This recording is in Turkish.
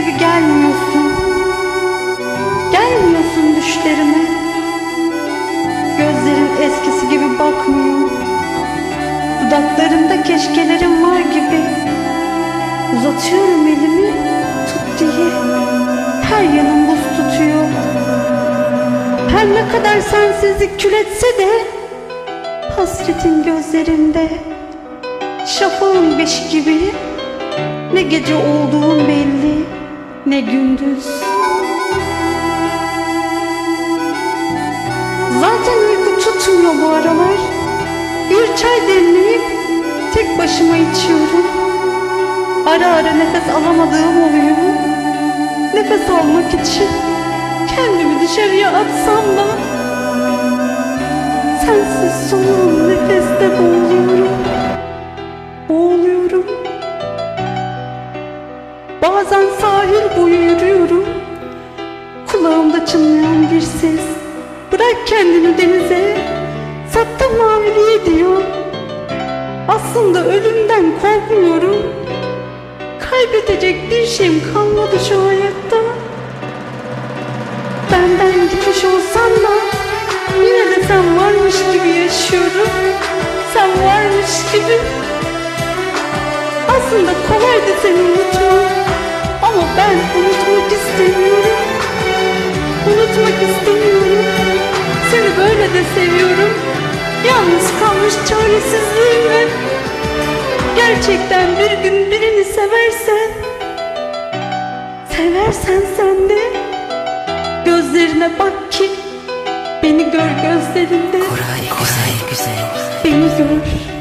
gibi gelmiyorsun. Gelmiyorsun düşlerime. Gözlerin eskisi gibi bakmıyor. Dudaklarında keşkelerin var gibi. Uzatıyorum elimi tut diye. Her yanım buz tutuyor. Her ne kadar sensizlik kül etse de Hasretin gözlerinde Şafağın beşi gibi Ne gece olduğun belli Ne gündüz. Zaten uyku tutmuyor bu aralar. Bir çay demleyip Tek başıma içiyorum. Ara ara nefes alamadığım oluyor. Nefes almak için Kendimi dışarıya atsam da Sensiz soluğum nefeste boğuluyorum Bazen sahil boyu yürüyorum. Kulağımda çınlayan bir ses. Bırak kendini denize. Sapta maviliğe diyor. Aslında ölümden korkmuyorum. Kaybedecek bir şeyim kalmadı şu hayatta. Benden gitmiş olsan da Yine de sen varmış gibi yaşıyorum. Sen varmış gibi. Aslında kolaydı seni unutmak Ama ben unutmak istemiyorum. Unutmak istemiyorum. Seni böyle de seviyorum. Yalnız kalmış çaresizliğimle. Gerçekten bir gün birini seversen Seversen sen de. Gözlerine bak ki Beni gör gözlerinde. Koray güzel güzel. Beni gör